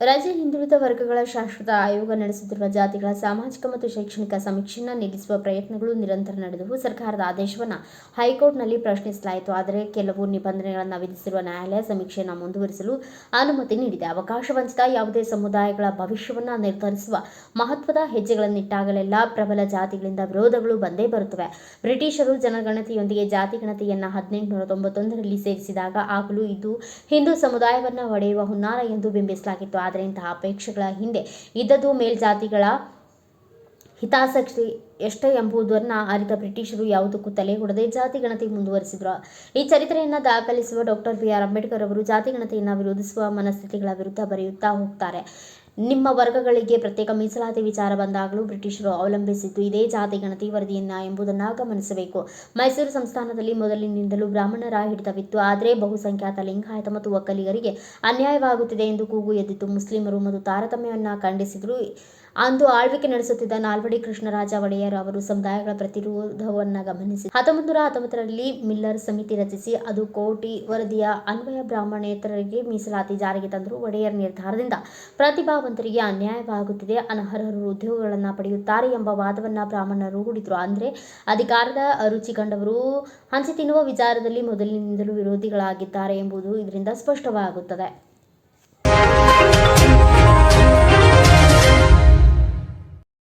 ಹಿಂದುಳಿದ ವರ್ಗಗಳ ಶಾಶ್ವತ ಆಯೋಗ ನಡೆಸುತ್ತಿರುವ ಜಾತಿಗಳ ಸಾಮಾಜಿಕ ಮತ್ತು ಶೈಕ್ಷಣಿಕ ಸಮೀಕ್ಷೆಯನ್ನು ನಿಲ್ಲಿಸುವ ಪ್ರಯತ್ನಗಳು ನಿರಂತರ ನಡೆದವು. ಸರ್ಕಾರದ ಆದೇಶವನ್ನು ಹೈಕೋರ್ಟ್ನಲ್ಲಿ ಪ್ರಶ್ನಿಸಲಾಯಿತು. ಆದರೆ ಕೆಲವು ನಿಬಂಧನೆಗಳನ್ನು ವಿಧಿಸಿರುವ ನ್ಯಾಯಾಲಯ ಸಮೀಕ್ಷೆಯನ್ನು ಮುಂದುವರಿಸಲು ಅನುಮತಿ ನೀಡಿದೆ. ಅವಕಾಶ ವಂಚಿತ ಯಾವುದೇ ಸಮುದಾಯಗಳ ಭವಿಷ್ಯವನ್ನು ನಿರ್ಧರಿಸುವ ಮಹತ್ವದ ಹೆಜ್ಜೆಗಳನ್ನಿಟ್ಟಾಗಲೆಲ್ಲ ಪ್ರಬಲ ಜಾತಿಗಳಿಂದ ವಿರೋಧಗಳು ಬಂದೇ ಬರುತ್ತವೆ. ಬ್ರಿಟಿಷರು ಜನಗಣತಿಯೊಂದಿಗೆ ಜಾತಿ ಗಣತಿಯನ್ನು ಹದಿನೆಂಟುನೂರ ತೊಂಬತ್ತೊಂದರಲ್ಲಿ ಸೇರಿಸಿದಾಗ ಆಗಲೂ ಇದು ಹಿಂದೂ ಸಮುದಾಯವನ್ನು ಒಡೆಯುವ ಹುನ್ನಾರ ಎಂದು ಬಿಂಬಿಸಲಾಗಿತ್ತು. ಆದರೆ ಇಂತಹ ಅಪೇಕ್ಷೆಗಳ ಹಿಂದೆ ಇದ್ದದ್ದು ಮೇಲ್ಜಾತಿಗಳ ಹಿತಾಸಕ್ತಿ ಎಷ್ಟೇ ಎಂಬುದನ್ನು ಅರಿತ ಬ್ರಿಟಿಷರು ಯಾವುದಕ್ಕೂ ತಲೆ ಕೊಡದೆ ಜಾತಿ ಗಣತಿ ಮುಂದುವರಿಸಿದರು. ಈ ಚರಿತ್ರೆಯನ್ನು ದಾಖಲಿಸುವ ಡಾಕ್ಟರ್ ಬಿ ಆರ್ ಅಂಬೇಡ್ಕರ್ ಅವರು ಜಾತಿ ಗಣತೆಯನ್ನು ವಿರೋಧಿಸುವ ಮನಸ್ಥಿತಿಗಳ ವಿರುದ್ಧ ಬರೆಯುತ್ತಾ ಹೋಗ್ತಾರೆ. ನಿಮ್ಮ ವರ್ಗಗಳಿಗೆ ಪ್ರತ್ಯೇಕ ಮೀಸಲಾತಿ ವಿಚಾರ ಬಂದಾಗಲೂ ಬ್ರಿಟಿಷರು ಅವಲಂಬಿಸಿದ್ದು ಇದೇ ಜಾತಿ ಗಣತಿ ವರದಿಯನ್ನ ಎಂಬುದನ್ನು ಗಮನಿಸಬೇಕು. ಮೈಸೂರು ಸಂಸ್ಥಾನದಲ್ಲಿ ಮೊದಲಿನಿಂದಲೂ ಬ್ರಾಹ್ಮಣರ ಹಿಡಿತವಿತ್ತು. ಆದರೆ ಬಹುಸಂಖ್ಯಾತ ಲಿಂಗಾಯತ ಮತ್ತು ಒಕ್ಕಲಿಗರಿಗೆ ಅನ್ಯಾಯವಾಗುತ್ತಿದೆ ಎಂದು ಕೂಗು ಎದ್ದಿತ್ತು. ಮುಸ್ಲಿಮರು ಮತ್ತು ತಾರತಮ್ಯವನ್ನು ಖಂಡಿಸಿದರು. ಅಂದು ಆಳ್ವಿಕೆ ನಡೆಸುತ್ತಿದ್ದ ನಾಲ್ವಡಿ ಕೃಷ್ಣರಾಜ ಒಡೆಯರ್ ಅವರು ಸಮುದಾಯಗಳ ಪ್ರತಿರೋಧವನ್ನು ಗಮನಿಸಿ ಹತ್ತೊಂಬತ್ತು ನೂರ ಹತ್ತೊಂಬತ್ತರಲ್ಲಿ ಮಿಲ್ಲರ್ ಸಮಿತಿ ರಚಿಸಿ ಅದು ಕೋಟಿ ವರದಿಯ ಅನ್ವಯ ಬ್ರಾಹ್ಮಣೇತರರಿಗೆ ಮೀಸಲಾತಿ ಜಾರಿಗೆ ತಂದರು. ಒಡೆಯರ್ ನಿರ್ಧಾರದಿಂದ ಪ್ರತಿಭಾವಂತರಿಗೆ ಅನ್ಯಾಯವಾಗುತ್ತಿದೆ, ಅನರ್ಹರು ಉದ್ಯೋಗಗಳನ್ನು ಪಡೆಯುತ್ತಾರೆ ಎಂಬ ವಾದವನ್ನು ಬ್ರಾಹ್ಮಣರು ಹೂಡಿದ್ರು. ಅಂದರೆ ಅಧಿಕಾರದ ರುಚಿ ಕಂಡವರು ಹಂಚಿ ತಿನ್ನುವ ವಿಚಾರದಲ್ಲಿ ಮೊದಲಿನಿಂದಲೂ ವಿರೋಧಿಗಳಾಗಿದ್ದಾರೆ ಎಂಬುದು ಇದರಿಂದ ಸ್ಪಷ್ಟವಾಗುತ್ತದೆ.